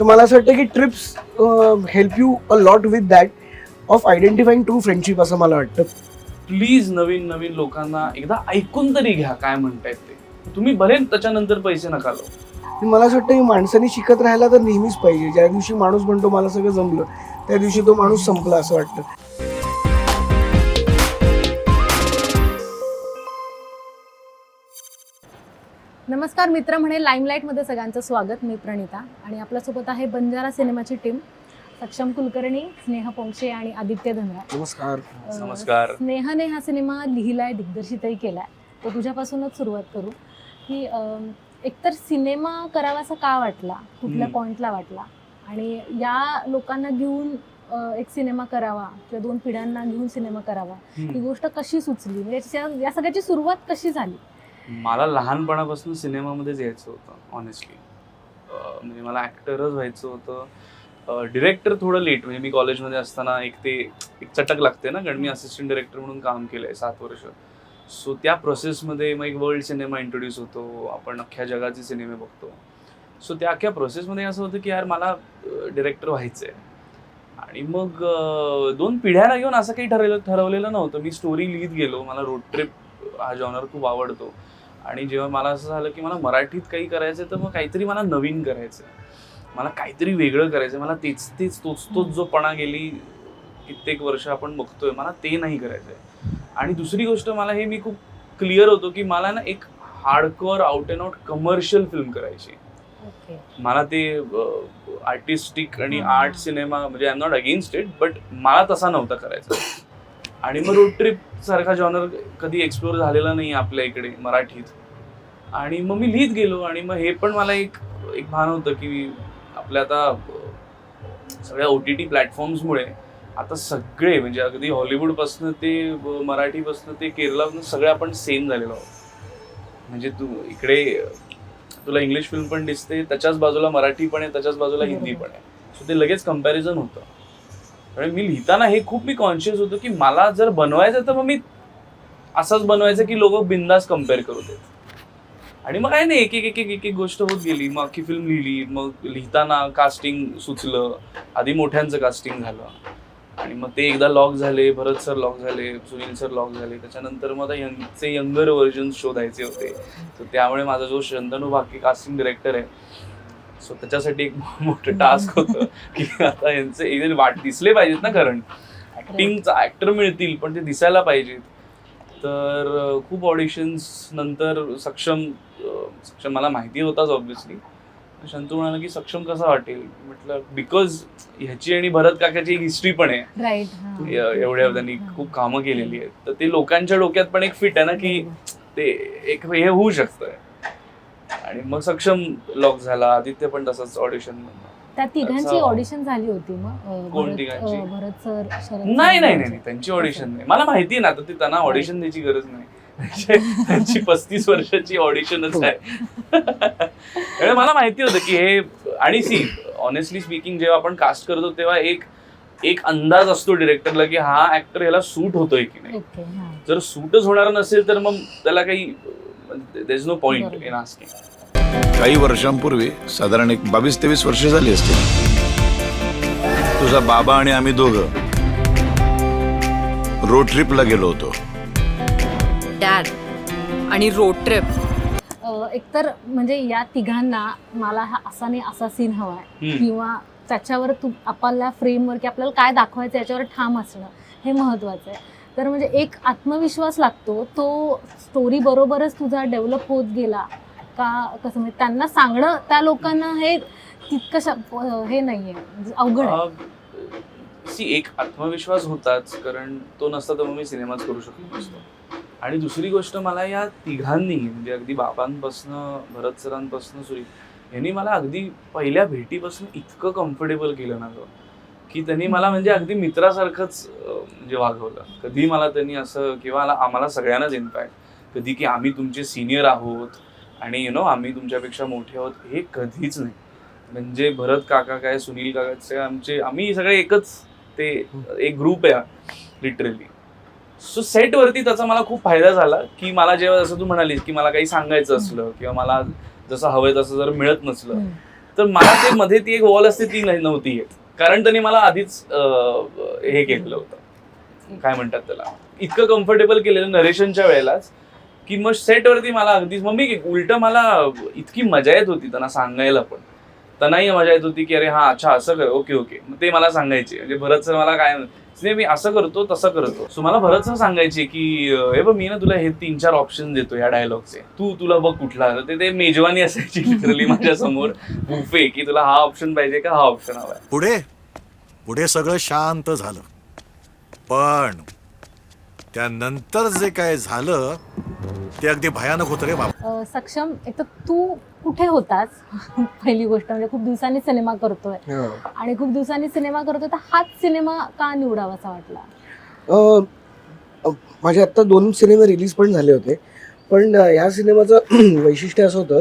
तर मला असं वाटतं की trips help you a lot with that of identifying true friendship असं मला वाटतं. प्लीज नवीन नवीन लोकांना एकदा ऐकून तरी घ्या काय म्हणतायत ते. तुम्ही भले त्याच्यानंतर पैसे नका लावू. मला असं वाटतं की माणसाने शिकत राहायला तर नेहमीच पाहिजे. ज्या दिवशी माणूस म्हणतो मला सगळं जमलं त्या दिवशी तो माणूस संपला असं वाटतं. नमस्कार मित्र म्हणे लाईमलाईटमध्ये सगळ्यांचं स्वागत. मी प्रणिता आणि आपल्यासोबत आहे बंजारा सिनेमाची टीम सक्षम कुलकर्णी स्नेह पोंक्षे आणि आदित्य धनराज नमस्कार. नमस्कार. स्नेहने हा सिनेमा लिहिलाय दिग्दर्शितही केलाय. तर तुझ्यापासूनच सुरुवात करू की एकतर सिनेमा करावासा का वाटला? कुठल्या. पॉइंटला वाटला? आणि या लोकांना घेऊन एक सिनेमा करावा किंवा दोन पिढ्यांना घेऊन सिनेमा करावा ही गोष्ट कशी सुचली? म्हणजे या सगळ्याची सुरुवात कशी झाली? मला लहानपणापासून सिनेमामध्येच यायचं होतं ऑनेस्टली म्हणजे मला ॲक्टरच व्हायचं होतं. डिरेक्टर थोडं लेट म्हणजे मी कॉलेजमध्ये असताना एक ते एक चटक लागते ना कारण मी असिस्टंट डिरेक्टर म्हणून काम केलं आहे सात वर्ष. सो त्या प्रोसेसमध्ये मग एक वर्ल्ड सिनेमा इंट्रोड्यूस होतो. आपण अख्ख्या जगाचे सिनेमे बघतो. सो त्या अख्ख्या प्रोसेसमध्ये असं होतं की यार मला डिरेक्टर व्हायचं आहे आणि मग दोन पिढ्यांना घेऊन असं काही ठरवलं ठरवलेलं नव्हतं. मी स्टोरी लिहित गेलो. मला रोड ट्रिप हा जॉनर खूप आवडतो. आणि जेव्हा मला असं झालं की मला मराठीत काही करायचं तर मग काहीतरी मला नवीन करायचं मला काहीतरी वेगळं करायचं मला तेच तेच तोच तोच जो पणा गेली कित्येक वर्ष आपण बघतोय मला ते नाही करायचंय. आणि दुसरी गोष्ट मला हे मी खूप क्लिअर होतो की मला ना एक hardcore out and out commercial film करायची. ओके. मला ते आर्टिस्टिक आणि. आर्ट सिनेमा म्हणजे I am not against it but मला तसा नव्हता करायचा. आणि मग रोड ट्रिप सारखा जॉनर कधी एक्सप्लोर झालेला नाही आपल्या इकडे मराठीत. आणि मग मी लिहित गेलो आणि मग हे पण मला एक एक भान होतं की आपल्या आता सगळ्या ओ टी टी प्लॅटफॉर्म्समुळे आता सगळे म्हणजे अगदी हॉलिवूडपासनं ते मराठीपासनं ते केरळापासून सगळे आपण सेम झालेलो आहोत. म्हणजे तू इकडे तुला इंग्लिश फिल्म पण दिसते त्याच्याच बाजूला मराठी पण आहे त्याच्याच बाजूला हिंदी पण आहे. सो ते लगेच कंपॅरिझन होतं. आणि मी लिहिताना हे खूप मी कॉन्शियस होतो की मला जर बनवायचं तर मग मी असंच बनवायचं की लोक बिंदास कंपेअर करू देत. आणि मग काय नाही एक एक एक एक एक एक गोष्ट होत गेली. मग अख्खी फिल्म लिहिली मग लिहिताना कास्टिंग सुचलं. आधी मोठ्यांचं कास्टिंग झालं. आणि मग ते एकदा लॉक झाले भरत सर लॉक झाले सुनील सर लॉक झाले. त्याच्यानंतर मग आता यंगचे यंगर व्हर्जन शोधायचे होते. तर त्यामुळे माझा जो शंतनू बाकी कास्टिंग डिरेक्टर आहे सो त्याच्यासाठी एक मोठं टास्क होतं की आता यांचे इथे वाट दिसले पाहिजेत ना कारण ऍक्टिंगचा ऍक्टर मिळतील पण ते दिसायला पाहिजेत. तर खूप ऑडिशन्स नंतर सक्षम सक्षम मला माहिती होताच ऑब्विसली शंतू म्हणाला की सक्षम कसा वाटेल? म्हटलं बिकॉज ह्याची आणि भरत काकाची एक हिस्ट्री पण आहे. एवढ्या त्यांनी खूप कामं केलेली आहेत. तर ते लोकांच्या डोक्यात पण एक फिट आहे ना की ते एक हे होऊ शकतं आणि मग सक्षम लॉक झाला आदित्य पण तसंच ऑडिशन त्या तिघांची. ऑडिशन झाली होती मग कोण तिघांची? भरत सर शरद नाही नाही नाही यांची. नाही त्यांची ऑडिशन नाही. मला माहिती आहे ना आता ते त्यांना ऑडिशन द्यायची गरज नाही. त्यांची पस्तीस वर्षाची ऑडिशनच आहे. त्यामुळे मला माहिती होतं की हे आणि सी ऑनेस्टली स्पीकिंग जेव्हा आपण कास्ट करतो तेव्हा एक एक अंदाज असतो डिरेक्टरला की हा ऍक्टर ह्याला सूट होतोय की नाही. हा. जर सूटच होणार नसेल तर मग त्याला काही there is no point. In asking काही वर्षांपूर्वी साधारण एक बावीस तेवीस वर्ष झाली असतील. तुझा बाबा आणि आम्ही दोघं रोड ट्रिपला गेलो होतो. डॅड आणि रोड ट्रिप एकतर म्हणजे या तिघांना मला हा असा नाही असा सीन हवाय हम्म. किंवा त्याच्यावर तू आपल्या फ्रेमवर की आपल्याला काय दाखवायचं याच्यावर ठाम असणं हे महत्वाचं आहे. तर म्हणजे एक आत्मविश्वास लागतो तो स्टोरी बरोबरच तुझा डेव्हलप होत गेला. का कसं म्हणजे त्यांना सांगणं त्या लोकांना हे तितकं हे नाहीये म्हणजे अवघड आहे. सी एक आत्मविश्वास होताच कारण तो नसता तर मग मी सिनेमाच करू शकलो नसतो. आणि दुसरी गोष्ट मला या तिघांनी म्हणजे अगदी बाबांपासनं भरत सरांपासनं सुरी यांनी मला अगदी पहिल्या भेटीपासून इतकं कम्फर्टेबल केलं ना गं की त्यांनी मला म्हणजे अगदी मित्रासारखंच अं, म्हणजे वागवलं. कधी मला त्यांनी असं किंवा आला- आम्हाला सगळ्यांनाच इम्पॅक्ट कधी की आम्ही तुमचे सिनियर आहोत. आणि यु नो आम्ही तुमच्यापेक्षा मोठे आहोत हे कधीच नाही. म्हणजे भरत काका काय सुनील काका आमचे आम्ही सगळे एकच ते एक ग्रुप आहे लिटरली सो सेटवरती त्याचा मला खूप फायदा झाला की मला जेव्हा जसं तू म्हणालीस की मला काही सांगायचं असलं किंवा मला जसं हवंय तसं जर मिळत नसलं. तर मला ते मध्ये ती एक वॉल असते ती नाही- नव्हती येत. कारण त्यांनी मला आधीच हे केलेलं होतं. काय म्हणतात त्याला? इतकं कम्फर्टेबल केलेलं नरेशनच्या वेळेलाच की मग सेटवरती मला अगदीच मग मी उलट मला इतकी मजा येत होती त्यांना सांगायला पण. त्यांनाही मजा येत होती की अरे हा अच्छा असं कर ओके ओके. मग ते मला सांगायचे. म्हणजे भरत सर मला काय नाही मी असं करतो तसं करतो. सो मला भरत सर सांगायचे की हे बघ मी ना तुला हे तीन चार ऑप्शन देतो या डायलॉगचे तू तुला बघ कुठला. ते ते मेजवानी असायची लिटरली माझ्यासमोर. बुफे की तुला हा ऑप्शन पाहिजे का? हा ऑप्शन हवाय पुढे? पुढे सगळं शांत झालं. पण त्यानंतर जे काय झालं ते अगदी भयानक होतं रे बाबा. अ, सक्षम एक तर तू कुठे होतास? पहिली गोष्ट म्हणजे खूप दिवसांनी सिनेमा करतोय. हा. आणि खूप दिवसांनी सिनेमा करतोय तर हाच सिनेमा का निवडावासा वाटला? अं, अं, माझे आत्ता दोन सिनेमे रिलीज पण झाले होते. पण अं, ह्या सिनेमाचं वैशिष्ट्य असं होतं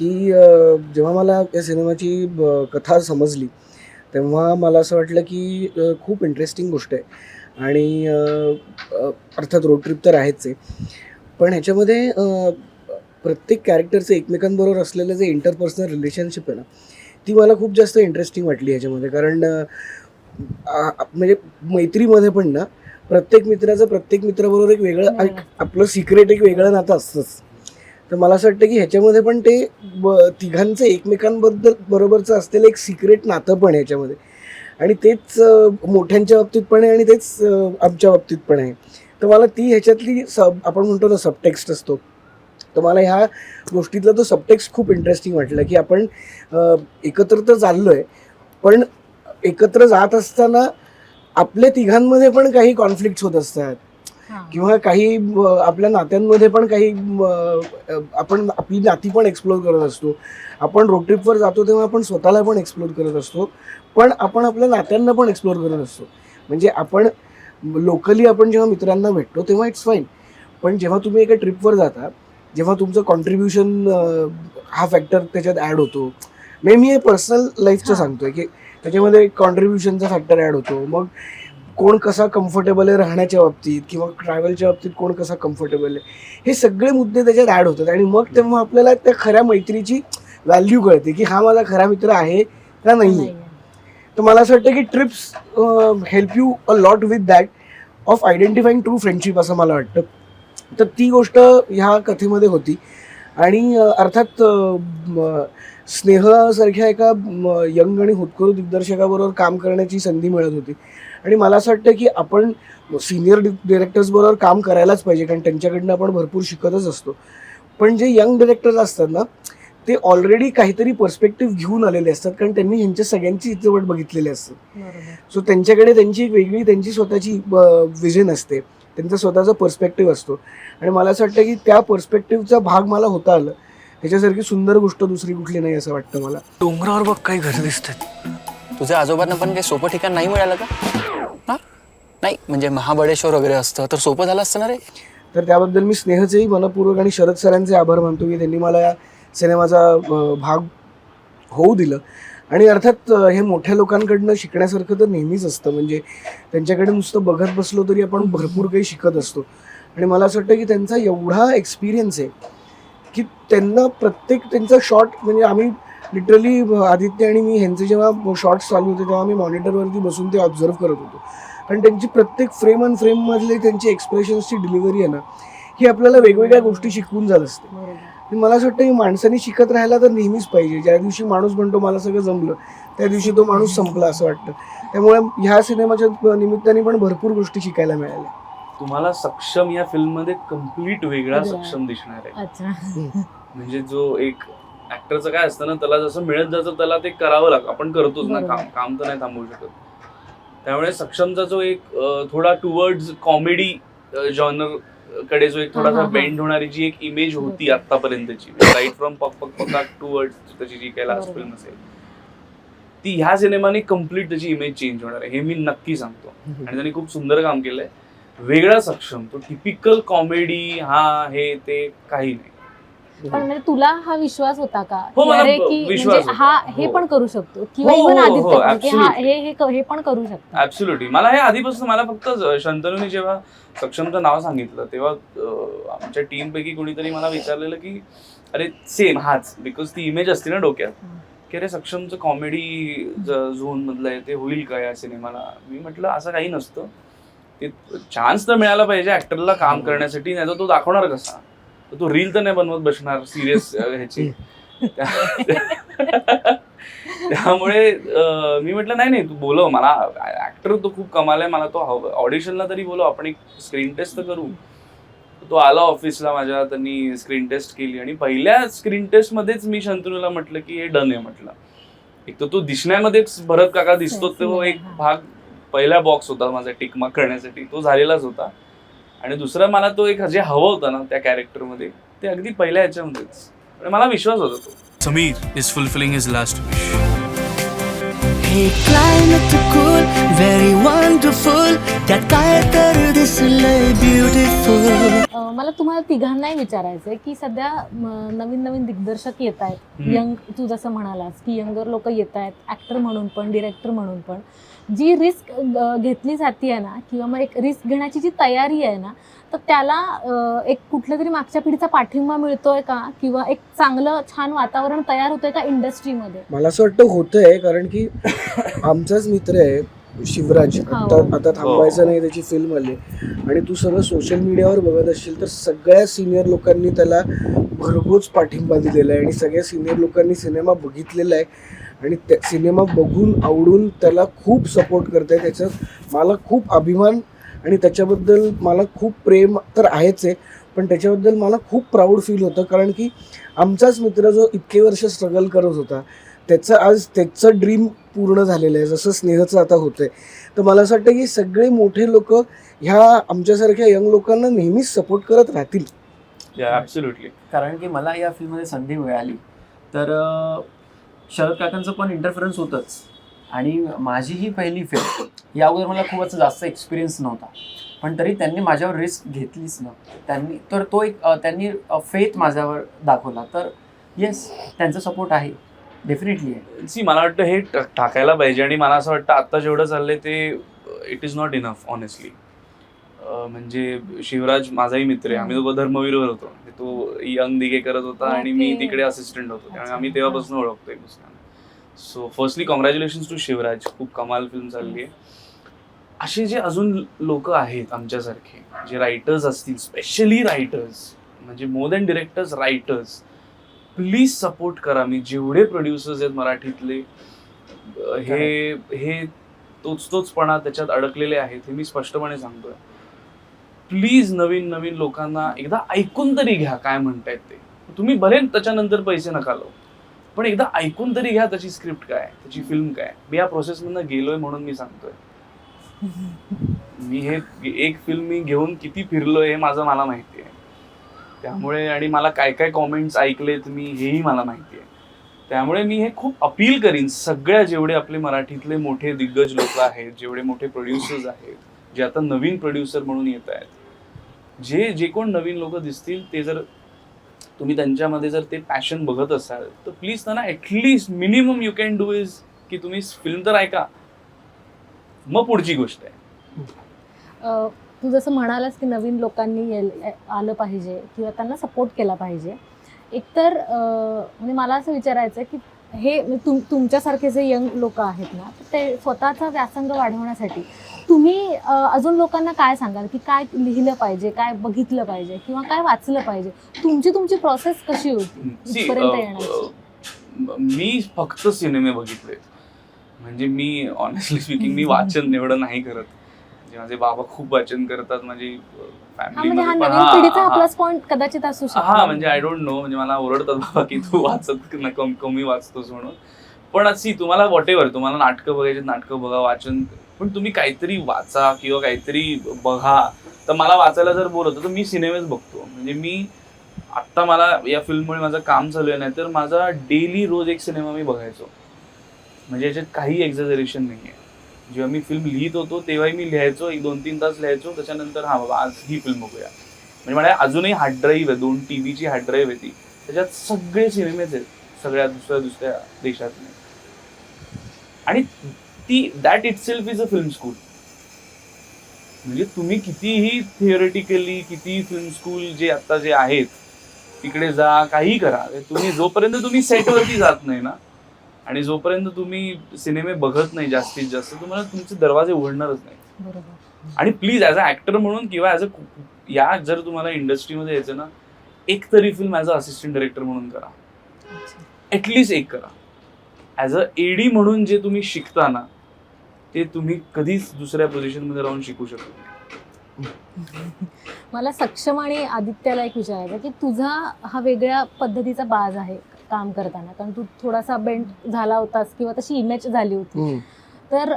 की अं, जेव्हा मला या सिनेमाची अं, कथा समजली तेव्हा मला असं वाटलं की अं, खूप इंटरेस्टिंग गोष्ट आहे. आणि अं, अं, अर्थात रोड ट्रिप तर आहेच आहे. पण ह्याच्यामध्ये प्रत्येक कॅरेक्टरचं एकमेकांबरोबर असलेलं जे इंटरपर्सनल रिलेशनशिप आहे ना ती मला खूप जास्त इंटरेस्टिंग वाटली ह्याच्यामध्ये. कारण म्हणजे मैत्रीमध्ये पण ना प्रत्येक मित्राचं प्रत्येक मित्राबरोबर एक वेगळं आपलं सिक्रेट एक वेगळं नातं असतंच. तर मला असं वाटतं की ह्याच्यामध्ये पण ते ब- तिघांचं एकमेकांबद्दल बरोबरचं असलेलं एक सिक्रेट नातं पण आहे ह्याच्यामध्ये. आणि तेच मोठ्यांच्या बाबतीत पण आहे आणि तेच आमच्या बाबतीत पण आहे. तर मला ती ह्याच्यातली सब आपण म्हणतो ना सबटेक्स्ट असतो. तर मला ह्या गोष्टीतला तो सबटेक्स्ट खूप इंटरेस्टिंग वाटलं की आपण एकत्र तर चाललो आहे पण एकत्र जात असताना आपल्या तिघांमध्ये पण काही कॉन्फ्लिक्ट होत असतात. किंवा काही आपल्या नात्यांमध्ये पण काही आपण आपली नाती पण एक्सप्लोर करत असतो. आपण रोड ट्रिपवर जातो तेव्हा आपण स्वतःला पण एक्सप्लोर करत असतो. पण आपण आपल्या नात्यांना पण एक्सप्लोर करत असतो. म्हणजे आपण लोकली आपण जेव्हा मित्रांना भेटतो तेव्हा इट्स फाईन पण जेव्हा तुम्ही एका ट्रिपवर जाता जेव्हा तुमचं कॉन्ट्रीब्युशन हा फॅक्टर त्याच्यात ॲड होतो. म्हणजे मी हे पर्सनल लाईफचं. सांगतोय की त्याच्यामध्ये कॉन्ट्रीब्युशनचा फॅक्टर ॲड होतो. मग कोण कसा कम्फर्टेबल आहे राहण्याच्या बाबतीत किंवा ट्रॅव्हलच्या बाबतीत कोण कसा कम्फर्टेबल आहे हे सगळे मुद्दे त्याच्यात ॲड होतात. आणि मग तेव्हा आपल्याला त्या खऱ्या मैत्रीची व्हॅल्यू कळते की हा माझा खरा मित्र आहे का नाही आहे. तर मला असं वाटतं की trips help you a lot with that of identifying true friendship असं मला वाटतं. तर ती गोष्ट ह्या कथेमध्ये होती. आणि अर्थात स्नेहसारख्या एका यंग आणि हुतकरू दिग्दर्शकाबरोबर काम करण्याची संधी मिळत होती. आणि मला असं वाटतं की आपण सिनियर डिरेक्टर्सबरोबर काम करायलाच पाहिजे कारण त्यांच्याकडनं आपण भरपूर शिकतच असतो. पण जे यंग डिरेक्टर्स असतात ना ते ऑलरेडी काहीतरी पर्स्पेक्टिव्ह घेऊन आलेले असतात. कारण त्यांनी ह्यांच्या सगळ्यांची चित्रपट बघितलेले असतात बरोबर. सो त्यांच्याकडे त्यांची एक वेगळी त्यांची स्वतःची विजन असते. त्यांचा स्वतःचा पर्स्पेक्टिव्ह असतो. आणि मला असं वाटतं की त्या पर्स्पेक्टिव्हचा भाग मला होता आलं. ह्याच्यासारखी सुंदर गोष्ट दुसरी कुठली नाही असं वाटतं मला. डोंगरावर बघ काही घर दिसतात. तुझ्या आजोबांना पण काही सोपं ठिकाण नाही मिळालं का? नाही म्हणजे महाबळेश्वर वगैरे असतं. तर सोपं झालं असतं ना रे? तर त्याबद्दल मी स्नेहचेही मनपूर्वक आणि शरद सरांचे आभार मानतो की त्यांनी मला या सिनेमाचा भाग होऊ दिलं. आणि अर्थात हे मोठ्या लोकांकडनं शिकण्यासारखं तर नेहमीच असतं. म्हणजे त्यांच्याकडे नुसतं बघत बसलो तरी आपण भरपूर काही शिकत असतो. आणि मला असं वाटतं की त्यांचा एवढा एक्सपिरियन्स आहे की त्यांना प्रत्येक त्यांचा शॉट म्हणजे आम्ही लिटरली आदित्य आणि मी ह्यांचे जेव्हा शॉर्ट्स चालू होते तेव्हा आम्ही मॉनिटरवरती बसून ते ऑब्झर्व करत होतो. कारण त्यांची प्रत्येक फ्रेम अँड फ्रेममधले त्यांची एक्सप्रेशन्सची डिलिव्हरी आहे ना ही आपल्याला वेगवेगळ्या गोष्टी शिकवून जात असते. मला असं वाटतं की माणसाने शिकत राहायला तर नेहमीच पाहिजे. ज्या दिवशी माणूस म्हणतो मला सगळं जमलं. त्या दिवशी तो माणूस संपला असं वाटतं. त्यामुळे ह्या सिनेमाच्या निमित्ताने पण भरपूर गोष्टी शिकायला मिळाल्या. तुम्हाला सक्षम या फिल्ममध्ये कंप्लीट वेगळा. सक्षम दिसणार आहे. अच्छा. म्हणजे जो एक ऍक्टरचं काय असतं ना त्याला जसं मिळत जातं त्याला ते करावं लागतं आपण करतोच ना. काम. काम तर नाही थांबवू शकत. त्यामुळे सक्षमचा जो एक थोडा टुवर्ड्स कॉमेडी जॉनर कडे जो एक हा, हा, थोडासा हा. बेंड होणारी जी एक इमेज होती बरोबर. आतापर्यंतची राईट फ्रॉम पक पक पकाक टुवर्ड्स त्याची जी काही लास्ट. फिल्म असेल ती ह्या सिनेमाने कंप्लीट त्याची इमेज चेंज होणार आहे हे मी नक्की सांगतो आणि त्यांनी खूप सुंदर काम केलंय वेगळा सक्षम तो टिपिकल कॉमेडी हा हे ते काही नाही पण म्हणजे तुला हा विश्वास होता का? हो, की मला अरे ब- की विश्वास म्हणजे होता. हा हे. हो. पण करू शकतो किंवा हो, इव्हन हो, आदित्य हो, पण की हा absolutely. हे हे क- हे पण करू शकतो. ऍब्सोल्युटली मला हे आधीपासून मला फक्त ज- शंतनूने जेव्हा सक्षमचं नाव सांगितलं तेव्हा अं, आमच्या टीम पैकी कोणीतरी मला विचारलेलं की अरे सेम हाच. बिकॉज ती इमेज असते ना डोक्यात. की अरे सक्षमचं कॉमेडी झोन मधलं आहे ते होईल का या सिनेमाला? मी म्हटलं असं काही नसतं. ते चान्स तर मिळाला पाहिजे ऍक्टरला काम करण्यासाठी नाही तर तो दाखवणार कसा? तर तो रील तर नाही बनवत बसणार सिरियस ह्याची. त्या- त्यामुळे मी म्हटलं नाही नाही तू बोलव मला ऍक्टर तो खूप कमाल आहे मला तो ऑडिशनला तरी बोलव आपण एक स्क्रीन टेस्ट तर करू. तो आला ऑफिसला माझ्या त्यांनी स्क्रीन टेस्ट केली आणि पहिल्या स्क्रीन टेस्ट मध्येच मी शंतनूला म्हटलं की हे डन आहे म्हटलं. एक तर तो दिसण्यामध्येच भरत काका दिसतो तो एक भाग पहिला बॉक्स होता माझा टिकमार्क करण्यासाठी. तो झालेलाच होता. आणि दुसरा मला तो एक जे हवं होतं ना त्या कॅरेक्टरमध्ये ते अगदी पहिल्या ह्याच्यामध्येच. आणि मला विश्वास होता तो. Samir is fulfilling his last wish. हे क्लायमेट कूल व्हेरी वंडरफुल त्यात काय तर दिसलंय ब्युटिफुल मला तुम्हाला तिघांनाही विचारायचंय की सध्या म, नवीन नवीन दिग्दर्शक येत आहेत हम्म. यंग तू जसं म्हणालास की यंगर लोक येत आहेत ऍक्टर म्हणून पण डिरेक्टर म्हणून पण. जी रिस्क घेतली जाते ना किंवा मग एक रिस्क घेण्याची जी तयारी आहे ना तर त्याला अं, एक कुठल्या तरी मागच्या पिढीचा पाठिंबा मिळतोय का? किंवा एक चांगलं छान वातावरण तयार होतंय का इंडस्ट्रीमध्ये मला असं वाटतं होतंय कारण की आमचाच मित्र आहे शिवराज. आता हो. आता थांबायचं नाही त्याची फिल्म आली. आणि तू सगळं सोशल मीडियावर बघत असशील तर सगळ्या सिनियर लोकांनी त्याला भरघोस पाठिंबा दिलेला आहे. आणि सगळ्या सिनियर लोकांनी सिनेमा बघितलेला आहे. आणि त्या सिनेमा बघून आवडून त्याला खूप सपोर्ट करत आहे त्याच्यात मला खूप अभिमान आणि त्याच्याबद्दल मला खूप प्रेम तर आहेच आहे. पण त्याच्याबद्दल मला खूप प्राऊड फील होतं. कारण की आमचाच मित्र जो इतके वर्ष स्ट्रगल करत होता त्याचं आज त्याचं ड्रीम पूर्ण झालेलं आहे जसं स्नेहचं आता होतंय. तर मला असं वाटतं की सगळे मोठे लोक ह्या आमच्यासारख्या यंग लोकांना नेहमीच सपोर्ट करत राहतील. ऍब्सोल्युटली कारण की मला या फिल्ममध्ये संधी मिळाली. तर शरद काकांचं पण इंटरफरन्स होतंच. आणि माझी ही पहिली फिल्म या अगोदर मला खूप असं जास्त एक्सपिरियन्स नव्हता. पण तरी त्यांनी माझ्यावर रिस्क घेतलीच ना. त्यांनी तर तो एक त्यांनी फेथ माझ्यावर दाखवला. तर येस त्यांचा सपोर्ट आहे. डेफिनेटली आहे सी मला वाटतं हे टाकायला पाहिजे आणि मला असं वाटतं आता जेवढं चाललंय ते it is not enough honestly म्हणजे शिवराज माझाही मित्र आहे. आम्ही दोघं धर्मवीरवर होतो. तो यंग दिघे करत होता आणि मी. तिकडे असिस्टंट होतो. त्यामुळे. आम्ही तेव्हापासून ओळखतो एक दुसऱ्यांना so firstly congratulation to Shivraj. खूप कमाल फिल्म चालली आहे. असे जे अजून लोक आहेत आमच्यासारखे जे रायटर्स असतील स्पेशली रायटर्स म्हणजे more than directors writers please support करा. मी जेवढे प्रोड्युसर्स आहेत मराठीतले हे हे तोच तोचपणा त्याच्यात अडकलेले आहेत हे मी स्पष्टपणे सांगतोय. प्लीज नवीन नवीन लोकांना एकदा ऐकून तरी घ्या काय म्हणतायत ते. तुम्ही भले त्याच्यानंतर पैसे नका लावू पण एकदा ऐकून तरी घ्या त्याची स्क्रिप्ट काय त्याची फिल्म काय मी या प्रोसेसमधनं गेलोय म्हणून मी सांगतोय. मी हे एक फिल्म मी घेऊन किती फिरलोय हे माझं मला माहिती आहे. त्यामुळे आणि मला काय काय कॉमेंट्स ऐकलेत मी हेही मला माहिती आहे त्यामुळे मी हे खूप अपील करीन. सगळ्या जेवढे आपले मराठीतले मोठे दिग्गज लोक आहेत जेवढे मोठे प्रोड्युसर्स आहेत जे आता नवीन प्रोड्युसर म्हणून येत आहेत जे जे कोण नवीन लोक दिसतील ते जर तुम्ही त्यांच्यामध्ये जर ते पॅशन बघत असाल तर प्लीज त्यांना at least minimum you can do is की तुम्ही फिल्म तर ऐका. मग पुढची गोष्ट आहे. तू जसं म्हणालास की नवीन लोकांनी येल- आलं पाहिजे किंवा त्यांना सपोर्ट केला पाहिजे एकतर म्हणजे मला असं विचारायचं आहे की हे म्हणजे तुम तुमच्यासारखे जे यंग लोक आहेत ना ते स्वतःचा व्यासंग वाढवण्यासाठी तुम्ही अजून लोकांना काय सांगाल? की काय लिहिलं पाहिजे काय बघितलं पाहिजे किंवा काय वाचलं पाहिजे? तुमची तुमची प्रोसेस कशी होती? अ, मी फक्त सिनेमे बघितले. म्हणजे मी ऑनेस्टली स्पीकिंग मी वाचन एवढं नाही करत. म्हणजे माझे बाबा खूप वाचन करतात माझी म्हणजे हा फॅमिली नवीन पिढीचा हा. प्लस पॉईंट कदाचित असू शकतो. हा म्हणजे आय डोंट नो म्हणजे मला ओरडतात बाबा की तू वाचत न- कम कमी वाचतोस म्हणून. पण अशी तुम्हाला वॉट एव्हर तुम्हाला नाटकं बघायची नाटकं बघा वाचन. पण तुम्ही काहीतरी वाचा किंवा काहीतरी बघा. तर मला वाचायला जर बोर होतं तर मी सिनेमेच बघतो. म्हणजे मी आत्ता मला या फिल्ममुळे माझं काम चालू आहे नाही तर माझा डेली रोज एक सिनेमा मी बघायचो. म्हणजे याच्यात काही एक्झॅजरेशन नाही आहे जेव्हा मी फिल्म लिहित होतो तेव्हाही मी लिहायचो एक दोन तीन तास लिहायचो. त्याच्यानंतर हा बाबा आज ही फिल्म बघूया. म्हणजे मला अजूनही हार्ड ड्राईव्ह आहे दोन टी व्हीची हार्ड ड्राईव्ह आहे ती. त्याच्यात सगळे सिनेमेच आहेत सगळ्या दुसऱ्या दुसऱ्या देशातले. आणि ती that itself is a film school म्हणजे तुम्ही कितीही थिअरिटिकली किती फिल्म स्कूल जे आता जे आहेत तिकडे जा काही करा. म्हणजे तुम्ही जोपर्यंत तुम्ही सेटवरती जात नाही ना आणि जोपर्यंत तुम्ही सिनेमे बघत नाही जास्तीत जास्त तुम्हाला तुमचे दरवाजे उघडणारच नाही. आणि प्लीज ॲज अ ऍक्टर म्हणून किंवा ॲज अ या जर तुम्हाला इंडस्ट्रीमध्ये यायचं ना एक तरी film as a assistant director म्हणून करा. ॲटलिस्ट एक करा. ॲज अ एडी म्हणून जे तुम्ही शिकता ना ते तुम्ही कधीच दुसऱ्या पोझिशनमध्ये राहून शिकू शकत नाही. मला सक्षम आणि आदित्याला एक विचारायचं की तुझा हा वेगळ्या पद्धतीचा बाज आहे. काम करताना. कारण तू थोडासा बेंड झाला होतास किंवा तशी इमेज झाली होती. तर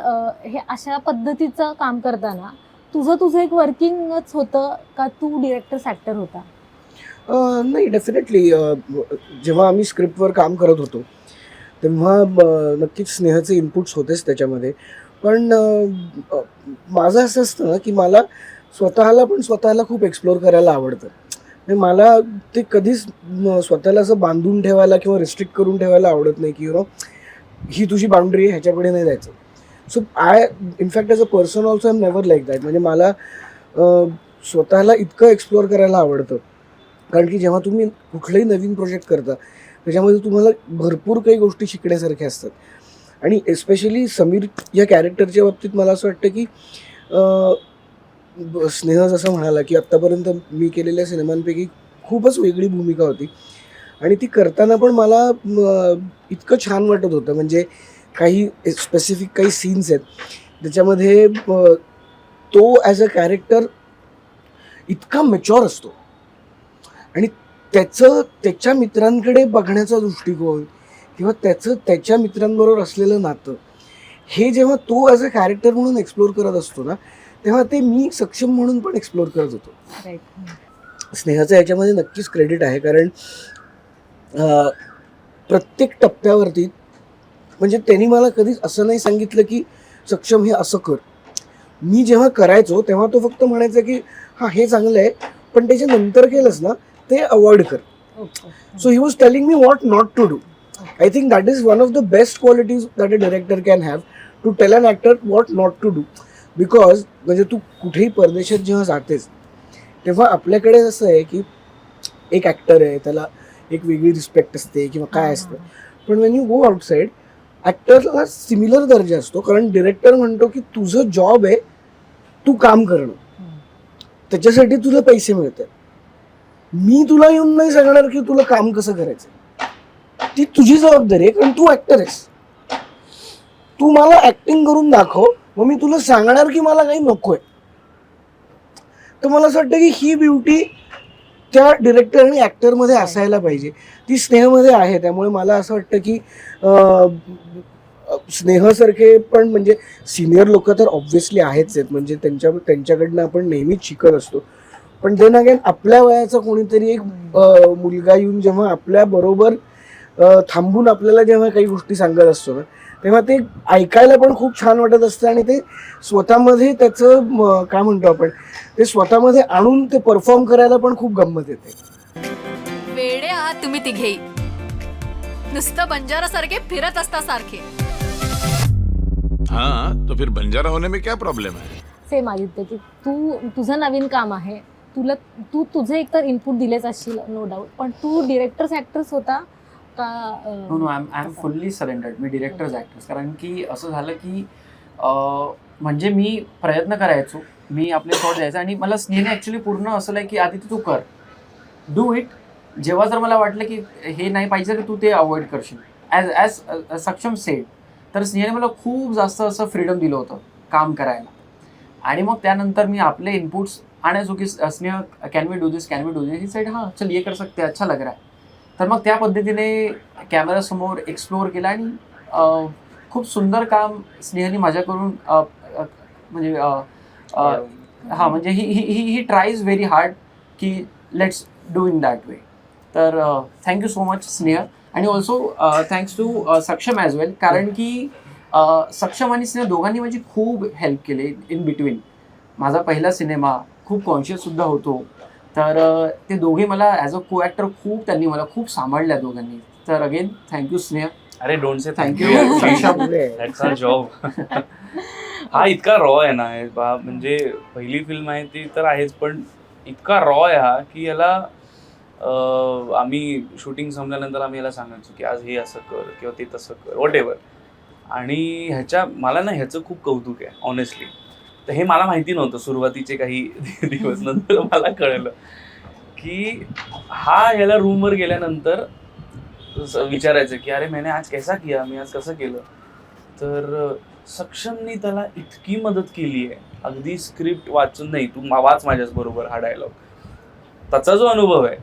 हे अशा पद्धतीचं काम करताना तुझं तुझं एक वर्किंगच होतं का तू डिरेक्टर्स ॲक्टर होता? नाही डेफिनेटली जेव्हा आम्ही स्क्रिप्टवर काम करत होतो तेव्हा नक्कीच स्नेहाचे इनपुट्स होतेच त्याच्यामध्ये. पण माझं असं असतं ना की मला स्वतःला पण स्वतःला खूप एक्सप्लोअर करायला आवडतं. मला ते कधीच स्वतःला असं बांधून ठेवायला किंवा रिस्ट्रिक्ट करून ठेवायला आवडत नाही की यु नो ही तुझी बाउंड्री आहे ह्याच्याकडे नाही जायचं. So I in fact as a person also am never like that म्हणजे मला स्वतःला इतकं एक्सप्लोअर करायला आवडतं. कारण की जेव्हा तुम्ही कुठलंही नवीन प्रोजेक्ट करता त्याच्यामध्ये तुम्हाला भरपूर काही गोष्टी शिकण्यासारख्या असतात. आणि एस्पेशली समीर या कॅरेक्टरच्या बाबतीत मला असं वाटतं की स्नेह जसं म्हणाला की आत्तापर्यंत मी केलेल्या सिनेमांपैकी खूपच वेगळी भूमिका होती. आणि ती करताना पण मला इतकं छान वाटत होतं. म्हणजे काही स्पेसिफिक काही सीन्स आहेत. त्याच्यामध्ये तो ॲज अ कॅरेक्टर इतका मेच्युअर असतो. आणि त्याचं त्याच्या मित्रांकडे बघण्याचा दृष्टिकोन किंवा त्याचं त्याच्या मित्रांबरोबर असलेलं नातं हे जेव्हा तो ॲज अ कॅरेक्टर म्हणून एक्सप्लोर करत असतो ना तेव्हा ते मी सक्षम म्हणून पण एक्सप्लोर करत होतो. स्नेहाचं याच्यामध्ये नक्कीच क्रेडिट आहे कारण प्रत्येक टप्प्यावरती म्हणजे त्यांनी मला कधीच असं नाही सांगितलं की सक्षम हे असं कर. मी जेव्हा करायचो तेव्हा तो फक्त म्हणायचा की हां हे चांगलं आहे पण त्याच्या नंतर केलंस ना ते अवॉइड कर. So he was telling me what not to do I think that is one of the best qualities that a director can have to tell an actor what not to do because म्हणजे तू कुठेही परदेशात जेव्हा जातेस तेव्हा आपल्याकडे असं आहे की एक ॲक्टर आहे त्याला एक वेगळी रिस्पेक्ट असते किंवा काय असतं. पण वेन यू गो आउटसाईड ॲक्टरला सिमिलर दर्जा असतो. कारण डिरेक्टर म्हणतो की तुझं जॉब आहे तू काम करणं. त्याच्यासाठी तुला पैसे मिळतात. मी तुला येऊन नाही सांगणार की तुला काम कसं करायचं ती तुझी जबाबदारी आहे कारण तू ऍक्टर आहेस. तू मला ऍक्टिंग करून दाखव मग मी तुला सांगणार की मला काही नकोय. तर मला असं वाटतं की ही ब्युटी त्या डिरेक्टर आणि ॲक्टरमध्ये असायला पाहिजे. ती स्नेहमध्ये आहे त्यामुळे मला असं वाटतं की स्नेहसारखे पण म्हणजे सिनियर लोक तर ऑब्व्हियसली आहेच आहेत. म्हणजे त्यांच्या त्यांच्याकडनं आपण नेहमीच शिकत असतो. पण देन अगेन आपल्या वयाचा कोणीतरी एक मुलगा येऊन जेव्हा आपल्या बरोबर थांबून आपल्याला जेव्हा काही गोष्टी सांगत असतो ना तेव्हा ते ऐकायला पण खूप छान वाटत असतं आणि ते स्वतःमध्ये त्याचं काय म्हणतो आपण ते स्वतःमध्ये आणून ते परफॉर्म करायला पण खूप गंमत येते. वेडे आहात तुम्ही तिघेही नुसतं बंजारासारखे फिरत असता सारखे. हाँ तो फिर बंजारा होने में क्या प्रॉब्लम है? सेम आदित्य की तू तुझं नवीन काम आहे. तुला तू तुझे एकतर इनपुट दिलेच असशील नो डाऊट पण तू डिरेक्टर्स ॲक्टर्स होता का no no I I am fully surrendered me directors actors कारण की असं झालं की म्हणजे मी प्रयत्न करायचो. मी आपले थॉट द्यायचे आणि मला स्नेहने ॲक्च्युली पूर्ण असं आहे की आधी तू कर. डू इट जेव्हा जर मला वाटलं की हे नाही पाहिजे तर तू ते अवॉइड करशील. ॲज ॲज सक्षम सेड तर स्नेहने मला खूप जास्त असं फ्रीडम दिलं होतं काम करायला. आणि मग त्यानंतर मी आपले इनपुट्स आणायचो की Sneh can we do this can we do this he side हां चल ये कर सकते अच्छा लग रहा है. तर मग त्या पद्धतीने कॅमेरासमोर एक्सप्लोअर केला आणि खूप सुंदर काम स्नेहने माझ्याकडून म्हणजे हां म्हणजे he he he he tries very hard की let's do in that way तर thank you so much Sneh. आणि also thanks to Saksham as well कारण की सक्षम आणि स्नेह दोघांनी माझी खूप हेल्प केली इन बिटवीन माझा पहिला सिनेमा खूप कॉन्शियससुद्धा होतो. तर ते दोघे मला ॲज अ को ॲक्टर खूप त्यांनी मला खूप सांभाळल्या दोघांनी. तर अगेन थँक्यू स्नेह. अरे डोंट से. थँक्यू जॉब हा इतका रॉ आहे ना बा म्हणजे पहिली फिल्म आहे ती तर आहेच पण इतका रॉ आहे हा की याला अं, आम्ही शूटिंग संपल्यानंतर आम्ही याला सांगायचो की आज हे असं कर किंवा ते तसं कर वॉट एव्हर आणि ह्याच्या मला ना ह्याचं खूप कौतुक आहे ऑनेस्टली तर हे मला माहिती नव्हतं सुरुवातीचे काही दिवस नंतर मला कळलं की हा ह्याला रूमवर गेल्यानंतर विचारायचं की अरे मैंने आज कैसा किया? मी आज कसं केलं? तर सक्षमनी त्याला इतकी मदत केली आहे. अगदी स्क्रिप्ट वाचून नाही तू वाच माझ्याच बरोबर हा डायलॉग त्याचा जो अनुभव आहे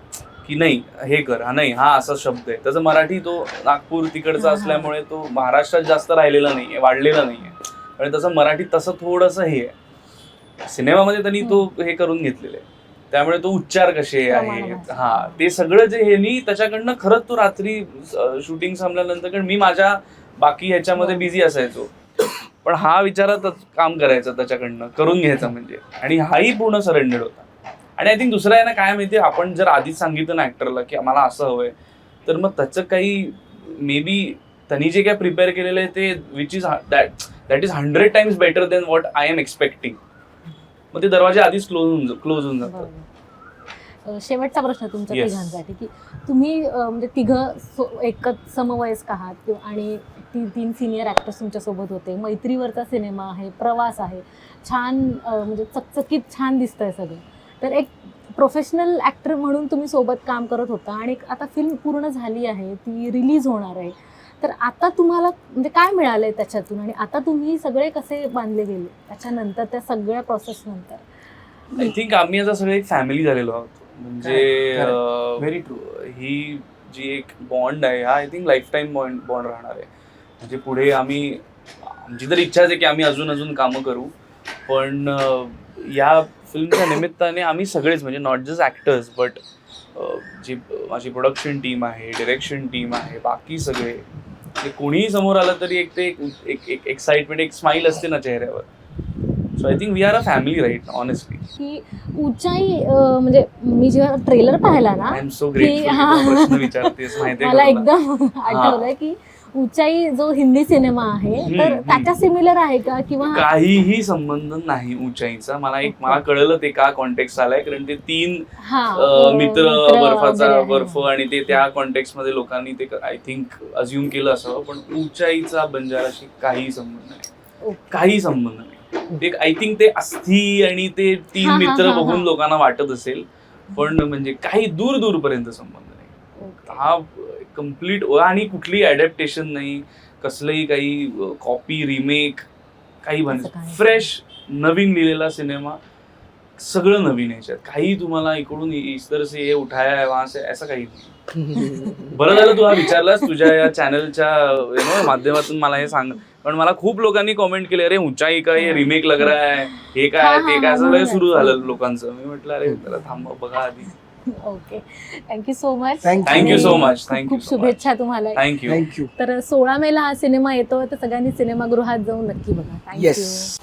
की नाही हे कर. हा नाही हा असा शब्द आहे. त्याचा मराठी तो नागपूर तिकडचा. असल्यामुळे तो महाराष्ट्रात जास्त राहिलेला नाहीये वाढलेला नाहीये. आणि तसं मराठीत तसं थोडंसं हे आहे. सिनेमामध्ये त्यांनी तो हे करून घेतलेलं आहे. त्यामुळे तो उच्चार कसे आहेत भाषा. हा ते सगळं जे हे मी त्याच्याकडनं खरंच तो रात्री शूटिंग संपल्यानंतर कारण मी माझ्या बाकी ह्याच्यामध्ये बिझी असायचो. पण हा विचारात काम करायचं त्याच्याकडनं करून घ्यायचं म्हणजे. आणि हाही पूर्ण सरेंडेड होता. आणि आय थिंक दुसरं आहे ना काय माहिती आपण जर आधीच सांगितलं ना ऍक्टरला की मला असं हवंय तर मग त्याचं काही मे बी त्यांनी जे काय प्रिपेअर केलेलं आहे ते which is that that is hundred times better than what I am expecting मग ते दरवाजे आधीच क्लोज होऊन क्लोज होऊन जातात. शेवटचा प्रश्न तुमच्या Yes. तिघांसाठी की तुम्ही अ, म्हणजे तिघं सो- एकच समवयस्क आहात किंवा आणि ती तीन सिनियर ॲक्टर्स तुमच्यासोबत होते. मैत्रीवरचा सिनेमा आहे प्रवास आहे. छान अ, म्हणजे चकचकीत छान दिसतंय सगळं. तर एक प्रोफेशनल ॲक्टर म्हणून तुम्ही सोबत काम करत होता आणि एक आता फिल्म पूर्ण झाली आहे ती रिलीज होणार आहे. तर आता तुम्हाला म्हणजे काय मिळालंय त्याच्यातून? आणि आता तुम्ही सगळे कसे बांधले गेले? त्याच्यानंतर त्या सगळ्या प्रोसेस नंतर. आय थिंक आम्ही आता सगळे एक फॅमिली झालेलो आहोत. म्हणजे Very true. ही जी एक बॉन्ड आहे हा I think lifetime bond bond राहणार आहे. म्हणजे पुढे आम्ही आमची तर इच्छाच आहे की आम्ही अजून अजून कामं करू. पण या फिल्मच्या निमित्ताने आम्ही सगळेच म्हणजे नॉट जस्ट ॲक्टर्स बट जी माझी प्रोडक्शन टीम आहे डिरेक्शन टीम आहे बाकी सगळे म्हणजे कोणीही समोर आलं तरी एक ते एक- एक एक एक्साइटमेंट एक स्माईल असते ना चेहऱ्यावर. So I think we are a family right honestly की उंचाई अ, म्हणजे मी जेव्हा ट्रेलर पाहिला ना आय एम सो की ग्रेटफुल हा. प्रश्न विचारतेस माहितीये मला? एकदम आठवलं की उंचाई जो हिंदी सिनेमा आहे तर. त्याच्या सिमिलर आहे का किंवा काहीही संबंध नाही उंचाईचा मला एक मला कळलं ते का कॉन्टेक्स्ट आलाय कारण ते तीन हा अं, मित्र बर्फाचा. बर्फ आणि ते त्या कॉन्टेक्स्टमध्ये लोकांनी ते आय थिंक अज्युम केलं असावं पण उंचाईचा बंजाराशी काही संबंध नाही. काही संबंध नाही ते आय थिंक ते अस्थि आणि ते तीन हा, हा, मित्र हा, हा. बघून लोकांना वाटत असेल पण म्हणजे काही दूर दूर पर्यंत संबंध. हा कंप्लीट आणि कुठली अडॅप्टेशन नाही कसलंही काही कॉपी रिमेक काही म्हणजे. फ्रेश नवीन लिहिलेला सिनेमा सगळं नवीन याच्यात. काही तुम्हाला इकडून इतर से हे उठाया वहां से असं काही नाही. बरं झालं तू हा विचारलास तुझ्या या चॅनलच्या माध्यमातून मला हे सांग. पण मला खूप लोकांनी कॉमेंट केले अरे उंचाई का हे रिमेक लग रहा है? हे काय ते काय? सगळं. सुरू झालं लोकांचं. मी म्हटलं अरे त्याला थांबा बघा आधी. Okay. Thank you so much Thank you. Thank you so much. Thank you खूप so much. शुभेच्छा तुम्हाला थँक्यू थँक्यू तर सोळा मेला हा सिनेमा येतो. तर सगळ्यांनी सिनेमागृहात जाऊन नक्की बघा. Thank you yes